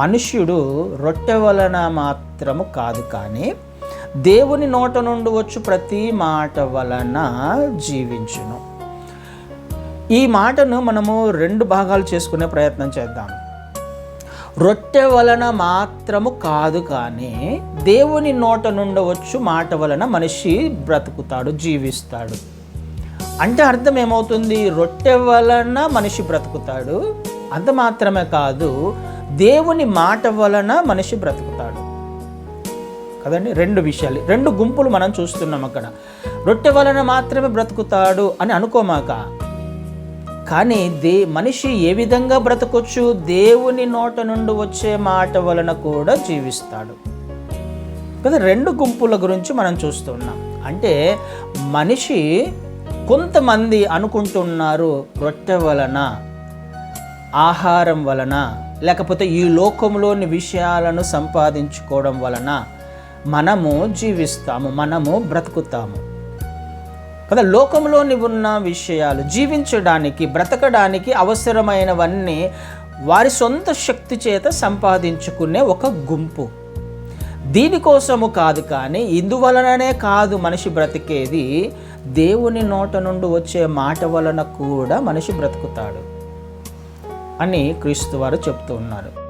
మనుష్యుడు రొట్టె వలన మాత్రము కాదు కానీ దేవుని నోట నుండి వచ్చు ప్రతి మాట వలన జీవించును. ఈ మాటను మనము రెండు భాగాలు చేసుకునే ప్రయత్నం చేద్దాం. రొట్టె వలన మాత్రము కాదు కానీ దేవుని నోట నుండవచ్చు మాట వలన మనిషి బ్రతుకుతాడు జీవిస్తాడు. అంటే అర్థం ఏమవుతుంది? రొట్టె వలన మనిషి బ్రతుకుతాడు. అంత మాత్రమే కాదు దేవుని మాట వలన మనిషి బ్రతుకుతాడు. కదండి? రెండు విషయాలు. రెండు గుంపులు మనం చూస్తున్నాం అక్కడ. రొట్టె వలన మాత్రమే బ్రతుకుతాడు అని అనుకోమాక. కానీ దే మనిషి ఏ విధంగా బ్రతకొచ్చు? దేవుని నోట నుండి వచ్చే మాట వలన కూడా జీవిస్తాడు. కదా రెండు గుంపుల గురించి మనం చూస్తున్నాం. అంటే మనిషి కొంతమంది అనుకుంటున్నారు రొట్టె వలన ఆహారం వలన లేకపోతే ఈ లోకంలోని విషయాలను సంపాదించుకోవడం వలన మనము జీవిస్తాము మనము బ్రతుకుతాము. కదా లోకంలోని ఉన్న విషయాలు జీవించడానికి బ్రతకడానికి అవసరమైనవన్నీ వారి సొంత శక్తి చేత సంపాదించుకునే ఒక గుంపు. దీనికోసము కాదు కానీ ఇందువలననే కాదు మనిషి బ్రతికేది. దేవుని నోట నుండి వచ్చే మాట వలన కూడా మనిషి బ్రతుకుతాడు. అని క్రీస్తు వారు చెప్తూ ఉన్నారు.